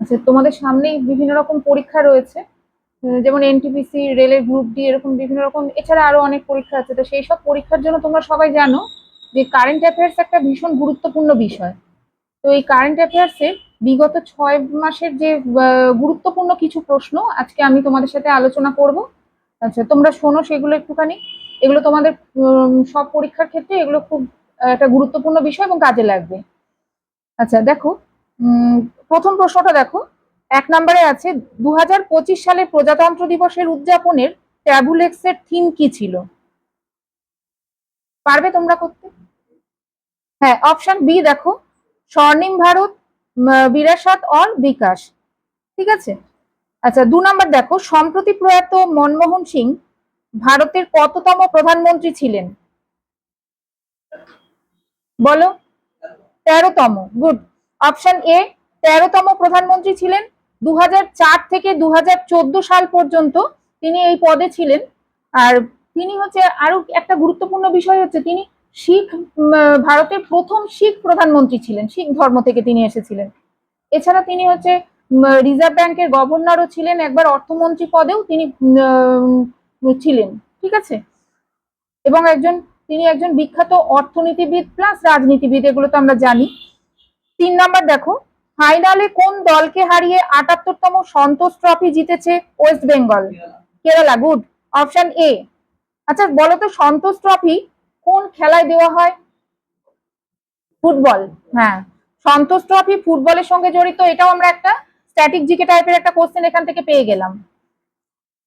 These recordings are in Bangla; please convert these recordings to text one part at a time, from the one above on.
আচ্ছা তোমাদের সামনেই বিভিন্ন রকম পরীক্ষা রয়েছে। যেমন এনটিপিসি রেলের গ্রুপ ডি এরকম বিভিন্ন রকম, এছাড়া আরও অনেক পরীক্ষা আছে। তো সেই সব পরীক্ষার জন্য তোমরা সবাই জানো যে কারেন্ট অ্যাফেয়ার্স একটা ভীষণ গুরুত্বপূর্ণ বিষয়। তো এই কারেন্ট অ্যাফেয়ার্সে বিগত ছয় মাসের যে গুরুত্বপূর্ণ কিছু প্রশ্ন, আজকে আমি তোমাদের সাথে আলোচনা করব। আচ্ছা তোমরা শোনো সেগুলো একটুখানি। এগুলো তোমাদের সব পরীক্ষার ক্ষেত্রে এগুলো খুব একটা গুরুত্বপূর্ণ বিষয় এবং কাজে লাগবে। আচ্ছা দেখো প্রথম প্রশ্নটা দেখো। এক নম্বরে আছে দু হাজার পঁচিশ সালে প্রজাতন্ত্র দিবসের উদযাপনের ট্যাবুলেক্সের থিম কি ছিল? পারবে তোমরা করতে? হ্যাঁ অপশন বি দেখো, স্বর্ণিম ভারত বিরাসত অর বিকাশ। ঠিক আছে? আচ্ছা দু নম্বর দেখো, সম্প্রতি প্রয়াত মনমোহন সিং ভারতের কততম প্রধানমন্ত্রী ছিলেন? বলো, তেরোতম, গুড। অপশন এ, তেরোতম প্রধানমন্ত্রী ছিলেন। দু হাজার চার থেকে দু হাজার চোদ্দ সাল পর্যন্ত তিনি এই পদে ছিলেন। আর তিনি হচ্ছে আরও একটা গুরুত্বপূর্ণ বিষয় হচ্ছে তিনি শিখ ভারতের প্রথম শিখ প্রধানমন্ত্রী ছিলেন, শিখ ধর্ম থেকে তিনি এসেছিলেন। এছাড়া তিনি হচ্ছে রিজার্ভ ব্যাংকের গভর্নরও ছিলেন, একবার অর্থমন্ত্রী পদেও তিনি ছিলেন, ঠিক আছে? এবং একজন, তিনি একজন বিখ্যাত অর্থনীতিবিদ, প্লাস রাজনীতিবিদ, এগুলো তো আমরা জানি। তিন নাম্বার দেখো, ফাইনালে কোন দলকে হারিয়ে আটাত্তরতম সন্তোষ ট্রফি জিতেছে West Bengal? Kerala, good. Option A. আচ্ছা বলো তো সন্তোষ ট্রফি কোন খেলায় দেওয়া হয়? ফুটবল। হ্যাঁ সন্তোষ ট্রফি ফুটবলের সঙ্গে জড়িত, এটাও আমরা একটা স্ট্যাটিক জিকে টাইপের একটা কোশ্চেন এখান থেকে পেয়ে গেলাম।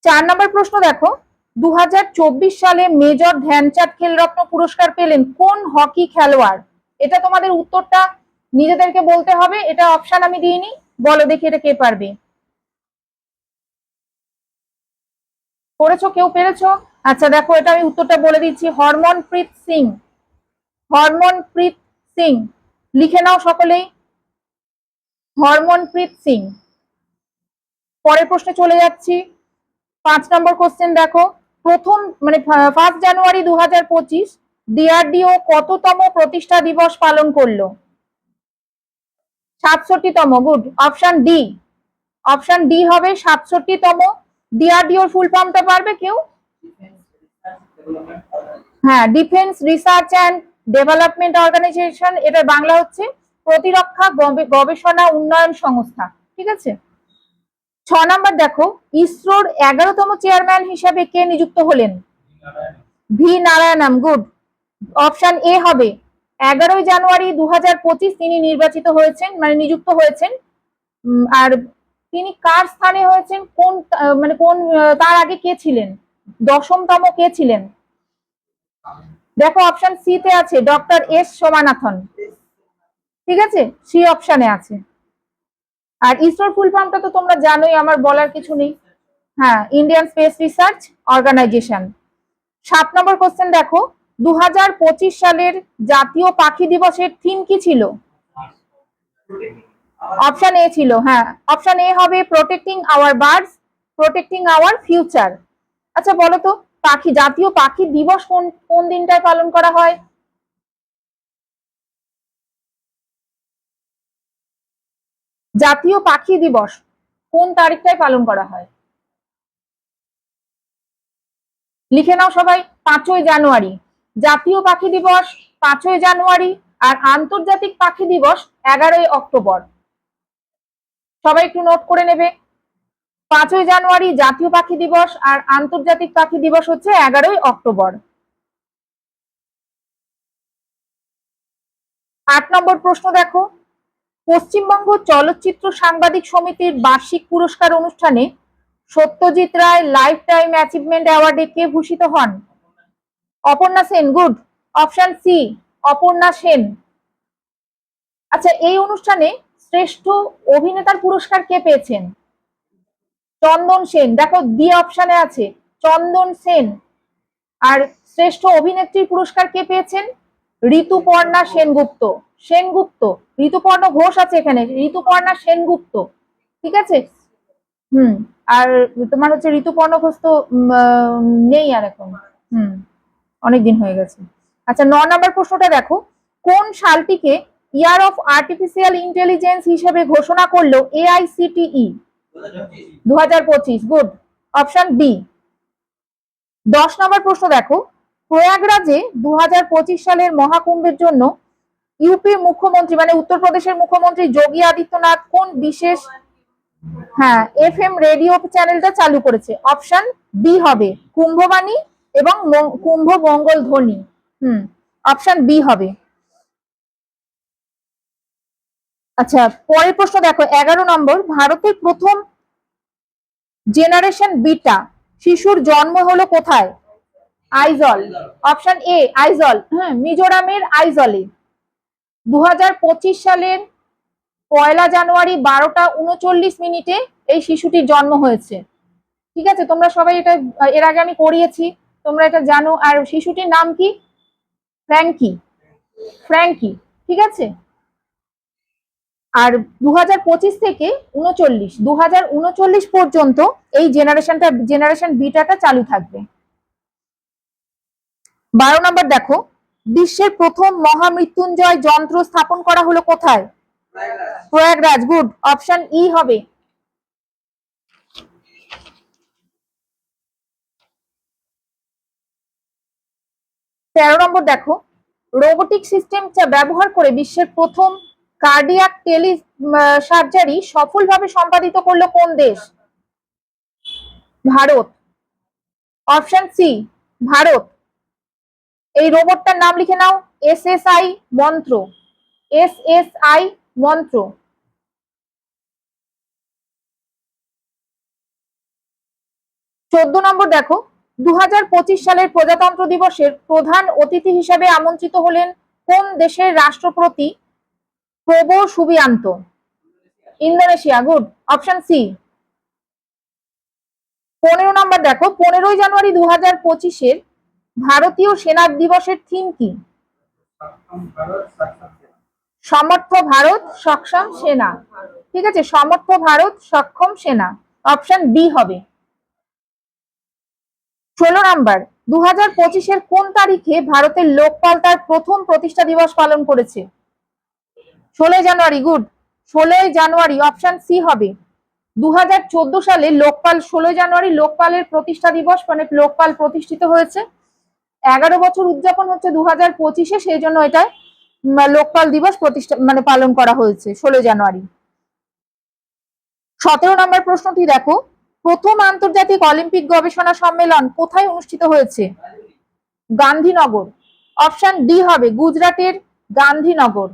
চার নম্বর প্রশ্ন দেখো দু হাজার চব্বিশ সালে মেজর ধ্যানচাঁদ খেলরত্ন পুরস্কার পেলেন কোন হকি খেলোয়াড়? এটা তোমাদের উত্তরটা নিজেদেরকে বলতে হবে, এটা অপশন আমি দিইনি। বলো দেখি এটা কে পারবে। করেছ? কেউ পেরেছ? আচ্ছা দেখো, এটা আমি উত্তরটা বলে দিচ্ছি। হরমনপ্রীত সিং। হরমনপ্রীত সিং। লিখে নাও সকলেই। হরমনপ্রীত সিং। পরের প্রশ্নে চলে যাচ্ছি। পাঁচ নম্বর কোশ্চেন দেখো। প্রথম মানে ফার্স্ট জানুয়ারি দু হাজার পঁচিশ ডিআরডিও কততম প্রতিষ্ঠা দিবস পালন করল? সাতষট্টিতম good option D option D হবে সাতষট্টিতম। ডিআরডিওর ফুল ফর্মটা পারবে কেউ? হ্যাঁ defence research and development organisation এটা বাংলা হচ্ছে প্রতিরক্ষা, গবে- গবেষণা, উন্নয়ন সংস্থা, ঠিক আছে? ছ নম্বর দেখো, ইসরোর এগারোতম চেয়ারম্যান হিসাবে কে নিযুক্ত হলেন? V Narayanan good option A হবে এগারোই জানুয়ারি দু তিনি নির্বাচিত হয়েছেন মানে নিযুক্ত হয়েছেন। আর তিনি কার স্থানে হয়েছেন? কোন মানে কোন তার আগে কে ছিলেন? দশমতম কে ছিলেন? দেখো অপশন সি তে আছে ডক্টর এস সোমানাথন। ঠিক আছে? সি অপশনে আছে। আর ইসরোর ফুল ফর্মটা তো তোমরা জানোই, আমার বলার কিছু নেই। হ্যাঁ ইন্ডিয়ান স্পেস রিসার্চ অর্গানাইজেশন সাত নম্বর কোশ্চেন দেখো। দু হাজার পঁচিশ সালের জাতীয় পাখি দিবসের থিম কি ছিল? অপশন এ ছিল হ্যাঁ। অপশন এ হবে protecting our birds protecting our future আচ্ছা বলো তো, পাখি, জাতীয় পাখি দিবস কোন কোন দিনটায় পালন করা হয়? জাতীয় পাখি দিবস কোন তারিখটায় পালন করা হয়? লিখে নাও সবাই, পাঁচই জানুয়ারি। জাতীয় পাখি দিবস পাঁচই জানুয়ারি আর আন্তর্জাতিক পাখি দিবস এগারোই অক্টোবর। সবাই একটু নোট করে নেবে। পাঁচই জানুয়ারি জাতীয় পাখি দিবস আর আন্তর্জাতিক পাখি দিবস হচ্ছে এগারোই অক্টোবর। আট নম্বর প্রশ্ন দেখো। পশ্চিমবঙ্গ চলচ্চিত্র সাংবাদিক সমিতির বার্ষিক পুরস্কার অনুষ্ঠানে Satyajit Ray lifetime achievement অ্যাওয়ার্ডে কে ভূষিত হন? Aparna Sen good option C Aparna Sen. আচ্ছা এই অনুষ্ঠানে শ্রেষ্ঠ অভিনেতার পুরস্কার কে পেয়েছেন? চন্দন সেন। দেখো দি অপশনে আছে, চন্দন সেন। আর শ্রেষ্ঠ অভিনেত্রীর পুরস্কার কে পেয়েছেন? ঋতুপর্ণা সেনগুপ্ত। সেনগুপ্ত। ঋতুপর্ণ ঘোষ আছে এখানে। ঋতুপর্ণা সেনগুপ্ত। ঠিক আছে? হুম। আর তোমার হচ্ছে ঋতুপর্ণ ঘোষ তো নেই আর এখন। হুম। অনেকদিন হয়ে গেছে। আচ্ছা ন নম্বর প্রশ্নটা দেখো। কোন সালটিকে ইয়ার অফ আর্টিফিশিয়াল ইন্টেলিজেন্স হিসেবে ঘোষণা করল এআইসিটিই? দু হাজার পঁচিশ, গুড। অপশন বি দশ নম্বর প্রশ্ন দেখো। প্রয়াগরাজে দু হাজার পঁচিশ সালের মহাকুম্ভের জন্য ইউপির মুখ্যমন্ত্রী মানে উত্তরপ্রদেশের মুখ্যমন্ত্রী যোগী আদিত্যনাথ কোন বিশেষ হ্যাঁ এফ রেডিও চ্যানেলটা চালু করেছে? অপশন বি হবে। কুম্ভবাণী এবং কুম্ভ মঙ্গল ধ্বনি। হুম অপশন বি হবে। আচ্ছা পরের প্রশ্ন দেখো, এগারো নম্বর, ভারতের প্রথম জেনারেশন বিটা, শিশুর জন্ম হলো কোথায়? আইজল। Option A Aizawl. হ্যাঁ মিজোরামের আইজলে। দু হাজার পঁচিশ সালের পয়লা জানুয়ারি বারোটা উনচল্লিশ মিনিটে এই শিশুটির জন্ম হয়েছে। ঠিক আছে, তোমরা সবাই এটা, এর আগে আমি করিয়েছি। তোমরা এটা জানো। আর শিশুটির নাম কি? ফ্র্যাঙ্কি। ফ্র্যাঙ্কি, ঠিক আছে? আর দু হাজার পঁচিশ থেকে উনচল্লিশ দু উনচল্লিশ পর্যন্ত এই জেনারেশনটা জেনারেশন বিটাটা চালু থাকবে। বারো নম্বর দেখো, বিশ্বের প্রথম মহামৃত্যুঞ্জয় যন্ত্র স্থাপন করা হলো কোথায়? প্রয়াগরাজ। গুড অপশন ই হবে। তেরো নম্বর দেখো রোবোটিক সিস্টেম ব্যবহার করে বিশ্বের প্রথম কার্ডিয়াক টেলি সার্জারি সফলভাবে সম্পাদিত করল কোন দেশ? ভারত। Option C Bharat. এই রোবটটার নাম লিখে নাও S S I Mantra. S S I Mantra. চোদ্দ নম্বর দেখো দু হাজার পঁচিশ সালের প্রজাতন্ত্র দিবসের প্রধান অতিথি হিসেবে আমন্ত্রিত হলেন কোন দেশের রাষ্ট্রপতি? Prabowo Subianto. Indonesia, good. Option C. পনেরো নম্বর দেখো, পনেরোই জানুয়ারি দু হাজার পঁচিশের ভারতীয় সেনা দিবসের থিম কি? সমর্থ ভারত, সক্ষম সেনা। ঠিক আছে, সমর্থ ভারত, সক্ষম সেনা। অপশন বি হবে। ষোলো নাম্বার দু হাজার পঁচিশের কোন তারিখে ভারতের লোকপাল তার প্রথম প্রতিষ্ঠা দিবস পালন করেছে? ষোলোই জানুয়ারি গুড ষোলোই জানুয়ারি অপশন সি হবে। দুহাজার চোদ্দ সালে লোকপাল, ষোলোই জানুয়ারি লোকপালের প্রতিষ্ঠা দিবস মানে লোকপাল প্রতিষ্ঠিত হয়েছে। এগারো বছর উদযাপন হচ্ছে দু হাজার পঁচিশে, সেই জন্য এটা লোকপাল দিবস প্রতিষ্ঠা মানে পালন করা হয়েছে, ষোলোই জানুয়ারি। সতেরো নম্বর প্রশ্নটি দেখো। প্রথম আন্তর্জাতিক অলিম্পিক গবেষণা সম্মেলন কোথায় অনুষ্ঠিত হয়েছে? গান্ধীনগর। অপশন ডি হবে গুজরাটের গান্ধীনগর।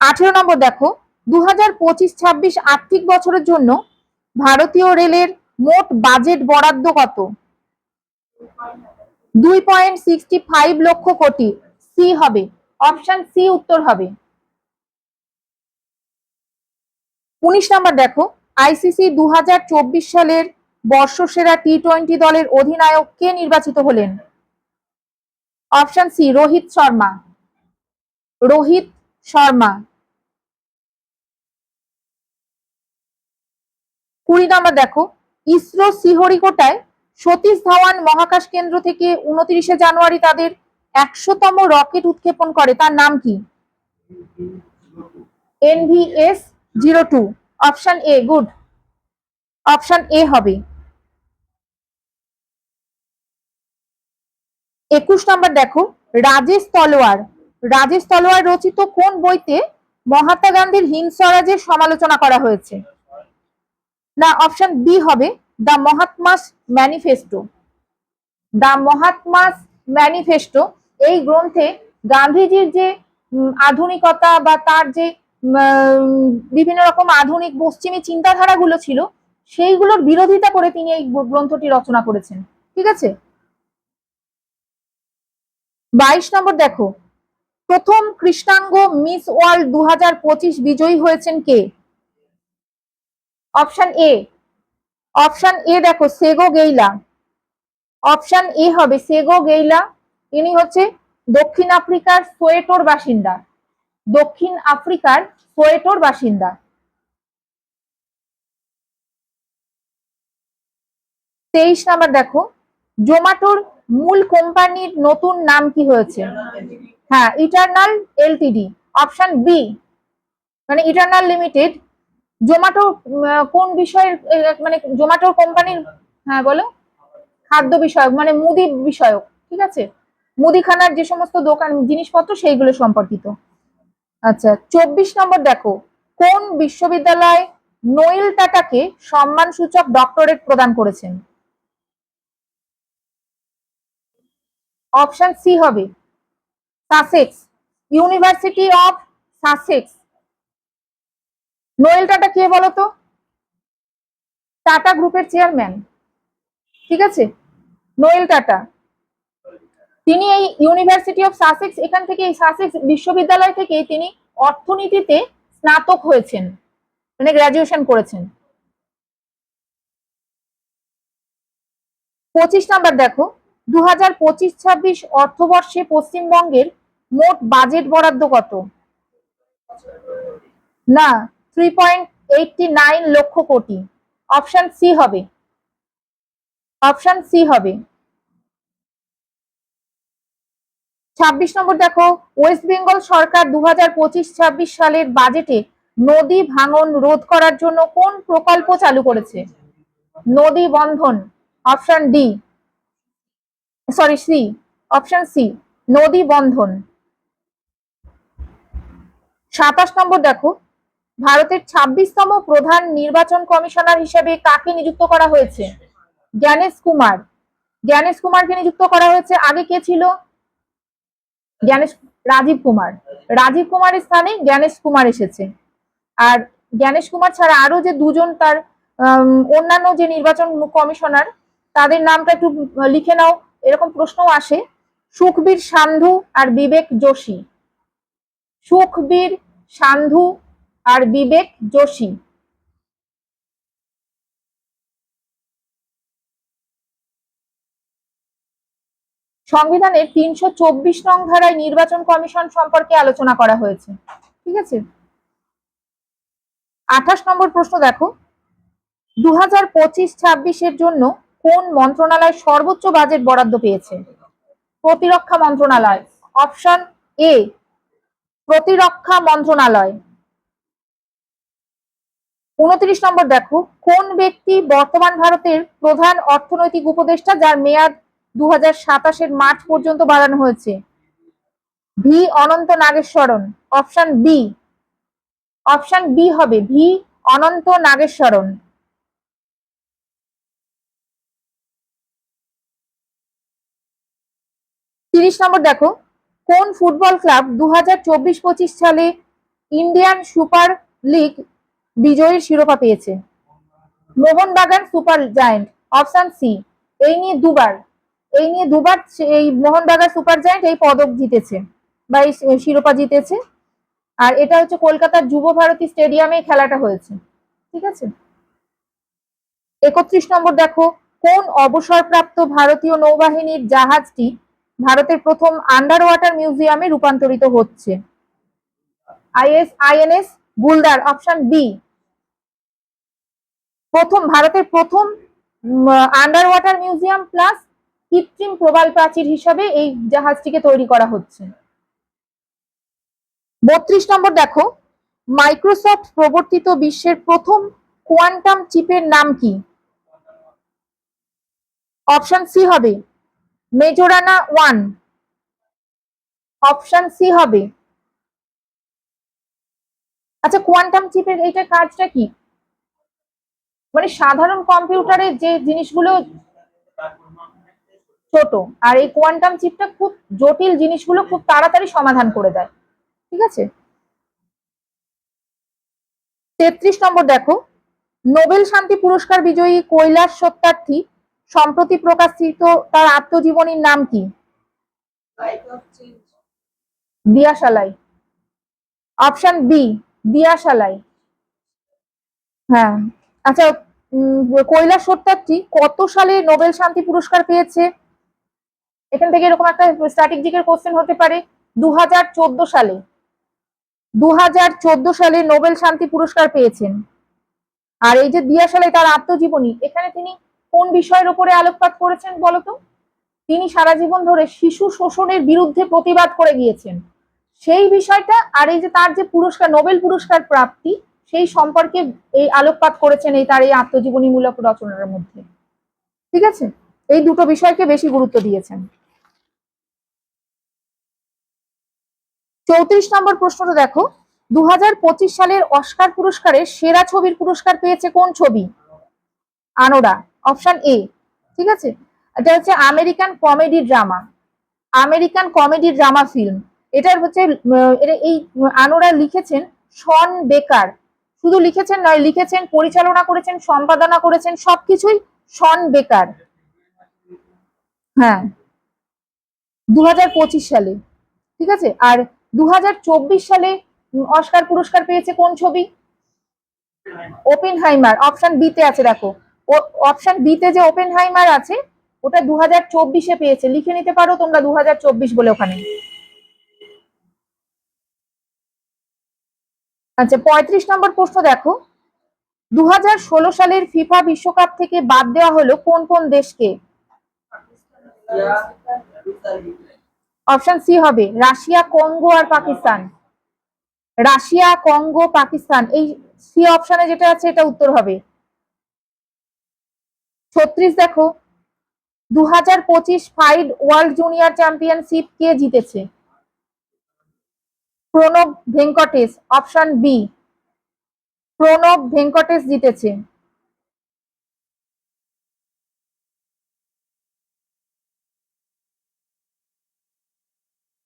আঠেরো নম্বর দেখো। দু হাজার পঁচিশ ছাব্বিশ আর্থিক বছরের জন্য ভারতীয় রেলের মোট বাজেট বরাদ্দ কত? দুই point sixty five lakh crore. C হবে। অপশন সি উত্তর হবে। উনিশ নাম্বার দেখো আইসিসি দু হাজার চব্বিশ সালের বর্ষসেরা টি টোয়েন্টি দলের অধিনায়ক কে নির্বাচিত হলেন? Option C Rohit Sharma. Rohit Sharma. কুড়ি নাম্বার দেখো, ইসরো শ্রীহরিকোটায় সতীশ ধাওয়ান মহাকাশ কেন্দ্র থেকে উনত্রিশে জানুয়ারি তাদের একশোতম রকেট উৎক্ষেপণ করে। তার নাম কি? NVS zero two option A good option A হবে। একুশ নম্বর দেখো, রাজেশ তলোয়ার। রাজেশ তলোয়ার রচিত কোন বইতে মহাত্মা গান্ধীর হিন্দ স্বরাজের সমালোচনা করা হয়েছে? না অপশন বি হবে the Mahatma's manifesto the Mahatma's manifesto এই গ্রন্থে গান্ধীজির যে আধুনিকতা বা তার যে বিভিন্ন রকম আধুনিক পশ্চিমী চিন্তাধারাগুলো ছিল, সেইগুলোর বিরোধিতা করে তিনি এই গ্রন্থটি রচনা করেছেন। ঠিক আছে? বাইশ নম্বর দেখো। প্রথম কৃষ্ণাঙ্গ মিস ওয়ার্ল্ড দু হাজার পঁচিশ বিজয়ী হয়েছেন কে? Option A. অপশন এ দেখো, সেগো গেইলা। অপশন এ হবে সেগো গেইলা। ইনি হচ্ছে দক্ষিণ আফ্রিকার সোয়েটোর বাসিন্দা। দক্ষিণ আফ্রিকার সোয়েটোর বাসিন্দা। তেইশ নাম্বার দেখো, জোম্যাটোর মূল কোম্পানির নতুন নাম কি হয়েছে? হ্যাঁ ইটার্নাল এলটিডি, অপশন বি। মানে ইটার্নাল লিমিটেড, জোম্যাটো কোন বিষয়ের মানে জোম্যাটোর কোম্পানির হ্যাঁ বলো। খাদ্য বিষয়ক মানে মুদি বিষয়ক, ঠিক আছে? মুদিখানার যে সমস্ত দোকান, জিনিসপত্র, সেইগুলো সম্পর্কিত। আচ্ছা চব্বিশ নম্বর দেখো, কোন বিশ্ববিদ্যালয় নোয়েল টাটাকে সম্মানসূচক ডক্টরেট প্রদান করেছেন? অপশন সি হবে, Sussex, university of Sussex. Noel Tata কে বলতো? টাটা গ্রুপের চেয়ারম্যান, ঠিক আছে? নোয়েল টাটা। তিনি এই ইউনিভার্সিটি অফ সাসেক্স এখান থেকে এই সাসেক্স বিশ্ববিদ্যালয় থেকে তিনি অর্থনীতিতে স্নাতক হয়েছেন মানে গ্রাজুয়েশন করেছেন। পঁচিশ নাম্বার দেখো দু হাজার পঁচিশ ছাব্বিশ অর্থবর্ষে পশ্চিমবঙ্গের মোট বাজেট বরাদ্দ কত? না three point eighty nine lakh crore. Option C হবে। অপশন সি হবে। ছাব্বিশ নম্বর দেখো ওয়েস্ট বেঙ্গল সরকার দু হাজার পঁচিশ, ছাব্বিশ সালের বাজেটে নদী ভাঙন রোধ করার জন্য কোন প্রকল্প চালু করেছে? Nadi Bandhan option D sorry C option C Nadi Bandhan. সাতাশ নম্বর দেখো, ভারতের ছাব্বিশতম প্রধান নির্বাচন কমিশনার হিসেবে কাকে নিযুক্ত করা হয়েছে? জ্ঞানেশ কুমার। জ্ঞানেশ কুমারকে নিযুক্ত করা হয়েছে, আগে কে ছিল? জ্ঞানেশ রাজীব কুমার। রাজীব কুমারের স্থানে জ্ঞানেশ কুমার এসেছে। আর জ্ঞানেশ কুমার ছাড়া আরও যে দুজন তার অন্যান্য যে নির্বাচন কমিশনার, তাদের নামটা একটু লিখে নাও, এরকম প্রশ্নও আসে। সুখবীর সান্ধু আর বিবেক যোশী। সুখবীর সান্ধু আর বিবেক যোশী। সংবিধানের তিনশো চব্বিশ নং ধারায় নির্বাচন কমিশন সম্পর্কে আলোচনা করা হয়েছে। ঠিক আছে? আঠাশ নম্বর প্রশ্ন দেখো। দু হাজার পঁচিশ ছাব্বিশের জন্য কোন মন্ত্রণালয় সর্বোচ্চ বাজেট বরাদ্দ পেয়েছে? প্রতিরক্ষা মন্ত্রণালয়। অপশন এ, প্রতিরক্ষা মন্ত্রণালয়। উনত্রিশ নম্বর দেখো। কোন ব্যক্তি বর্তমান ভারতের প্রধান অর্থনৈতিক উপদেষ্টা যার মেয়াদ হাজার মার্চ পর্যন্ত বাড়ানো হয়েছে। V Anantha Nageswaran, option B. Option B হবে ভি অনন্ত নাগেশ্বরন। তিরিশ নম্বর দেখো, কোন ফুটবল ক্লাব দু হাজার চব্বিশ পঁচিশ সালে ইন্ডিয়ান সুপার লিগ বিজয়ীর শিরোপা পেয়েছে? Mohun Bagan super giant, option C. এই নিয়ে দুবার এই নিয়ে দুবার এই মোহনবাগান সুপার জায়েন্ট এই পদক জিতেছে বা এই শিরোপা জিতেছে। আর এটা হচ্ছে কলকাতার যুব ভারতী স্টেডিয়ামে খেলাটা হয়েছে। ঠিক আছে? একত্রিশ নম্বর দেখো, কোন অবসরপ্রাপ্ত ভারতীয় নৌবাহিনীর জাহাজটি ভারতের প্রথম আন্ডার ওয়াটার মিউজিয়ামে রূপান্তরিত হচ্ছে? IS, INS, Guldar option B প্রথম, ভারতের প্রথম আন্ডার ওয়াটার মিউজিয়াম প্লাস কৃত্রিম প্রবাল প্রাচীর হিসাবে এই জাহাজটিকে তৈরি করা হচ্ছে। বত্রিশ নম্বর দেখো, মাইক্রোসফট প্রবর্তিত বিশ্বের প্রথম কোয়ান্টাম চিপের নাম কি? অপশন সি হবে, মেজোরানা ওয়ান। অপশন সি হবে। আচ্ছা কোয়ান্টাম চিপের এইটা কাজটা কি? মানে সাধারণ কম্পিউটারে যে জিনিসগুলো ছোট। আর এই কোয়ান্টাম চিপটা খুব জটিল জিনিসগুলো খুব তাড়াতাড়ি সমাধান করে দেয়। ঠিক আছে? তেত্রিশ নম্বর দেখো। নোবেল শান্তি পুরস্কার বিজয়ী কৈলাস সত্যার্থী সম্প্রতি প্রকাশিত তার আত্মজীবনীর নাম কি? দিয়াশালাই। Option B Diyasalai. হ্যাঁ। আচ্ছা কৈলাস সত্যার্থী কত সালে নোবেল শান্তি পুরস্কার পেয়েছে? এখান থেকে এরকম একটা স্ট্র্যাটেজিকের কোশ্চেন হতে পারে। দু হাজার চোদ্দ সালে দু হাজার চোদ্দ সালে নোবেল শান্তি পুরস্কার পেয়েছেন। আর এই যে দিয়া সালে তার আত্মজীবনী, এখানে তিনি কোন বিষয়ের উপরে আলোকপাত করেছেন বলতো? তিনি সারা জীবন ধরে শিশু শোষণের বিরুদ্ধে প্রতিবাদ করে গিয়েছেন। সেই বিষয়টা আর এই যে তার যে পুরস্কার, নোবেল পুরস্কার প্রাপ্তি, সেই সম্পর্কে এই আলোকপাত করেছেন এই তার এই আত্মজীবনীমূলক রচনার মধ্যে। ঠিক আছে? এই দুটো বিষয়কে বেশি গুরুত্ব দিয়েছেন। চৌত্রিশ নম্বর প্রশ্নটা দেখো। দু হাজার পঁচিশ সালের অস্কার পুরস্কারে সেরা ছবির পুরস্কার পেয়েছে কোন ছবি? Anora, option A. ঠিক আছে? এটা হচ্ছে American comedy drama. American comedy drama film. এটার হচ্ছে এই, আনোরা লিখেছেন শন বেকার। শুধু লিখেছেন নয়, লিখেছেন, পরিচালনা করেছেন, সম্পাদনা করেছেন, সবকিছুই শন বেকার। হ্যাঁ। দু হাজার পঁচিশ সালে। ঠিক আছে? আর দু হাজার চব্বিশ সালে অস্কার পুরস্কার পেয়েছে কোন ছবি? ওপেন হাইমার অপশন বি তে আছে, দেখো। অপশন বি তে যে ওপেন হাইমার আছে, ওটা দু হাজার চব্বিশে পেয়েছে। লিখে নিতে পারো তোমরা দু হাজার চব্বিশ বলে ওখানে। আচ্ছা পঁয়ত্রিশ নম্বর প্রশ্ন দেখো। দু হাজার ষোলো সালের ফিফা বিশ্বকাপ থেকে বাদ দেওয়া হলো কোন কোন দেশকে? অপশন সি হবে রাশিয়া কঙ্গো আর পাকিস্তান রাশিয়া কঙ্গো পাকিস্তান এই সি অপশনে যেটা আছে এটা উত্তর হবে। ছত্রিশ দেখো দু হাজার পঁচিশ ফাইড ওয়ার্ল্ড জুনিয়র চ্যাম্পিয়নশিপ কে জিতেছে? প্রণব ভেঙ্কটেশ অপশন বি প্রণব ভেঙ্কটেশ জিতেছে।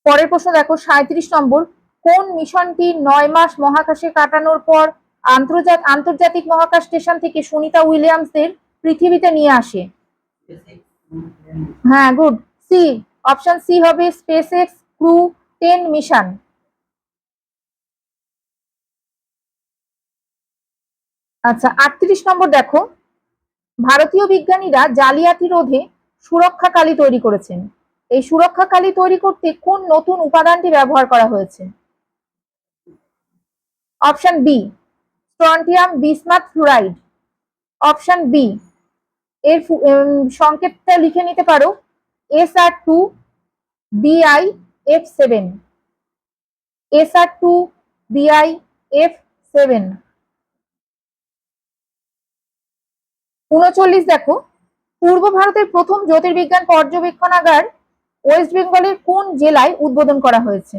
পরের প্রশ্ন দেখো সাঁত্রিশ নম্বর, কোন মিশনটি নয় মাস মহাকাশে কাটানোর পর আন্তর্জাতিক আন্তর্জাতিক মহাকাশ স্টেশন থেকে সুনিতা উইলিয়ামসদের পৃথিবীতে নিয়ে আসে? হ্যাঁ গুড। সি অপশন সি হবে space X crew ten mission আচ্ছা আটত্রিশ নম্বর দেখো, ভারতীয় বিজ্ঞানীরা জালিয়াতি রোধে সুরক্ষা কালি তৈরি করেছেন। এই সুরক্ষা কালি তৈরি করতে কোন নতুন উপাদানটি ব্যবহার করা হয়েছে? Option B strontium bismuth fluoride option B, এর সংকেতটা লিখে নিতে পারো। S R two BI F seven. S R two BI F seven. উনচল্লিশ দেখো। পূর্ব ভারতের প্রথম জ্যোতির্বিজ্ঞান পর্যবেক্ষণাগার ওয়েস্ট বেঙ্গলের কোন জেলায় উদ্বোধন করা হয়েছে?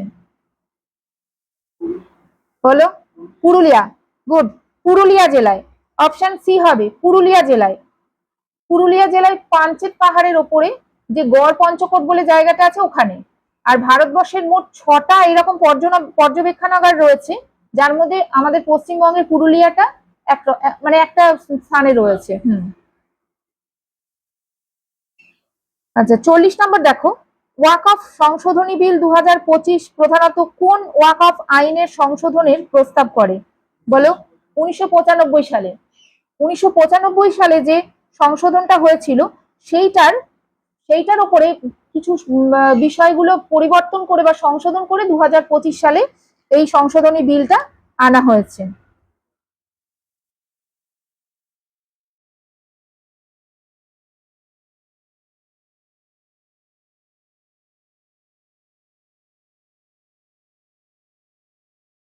হলো পুরুলিয়া। গুড পুরুলিয়া জেলায়। অপশন সি হবে পুরুলিয়া জেলায়। পুরুলিয়া জেলায় পাঞ্চেত পাহাড়ের ওপরে যে গড় পঞ্চকোট বলে জায়গাটা আছে ওখানে। আর ভারতবর্ষের মোট ছটা এরকম পর্যবেক্ষণাগার রয়েছে, যার মধ্যে আমাদের পশ্চিমবঙ্গের পুরুলিয়াটা মানে একটা স্থানে রয়েছে। আচ্ছা চল্লিশ নম্বর দেখো। ওয়াক অফ সংশোধনী বিল দু পঁচিশ প্রধানত কোন ওয়াক অফ আইনের সংশোধনের প্রস্তাব করে? বলো, উনিশশো পঁচানব্বই সালে। উনিশশো পঁচানব্বই সালে যে সংশোধনটা হয়েছিল, সেইটার সেইটার উপরে কিছু বিষয়গুলো পরিবর্তন করে বা সংশোধন করে দু হাজার পঁচিশ সালে এই সংশোধনী বিলটা আনা হয়েছে।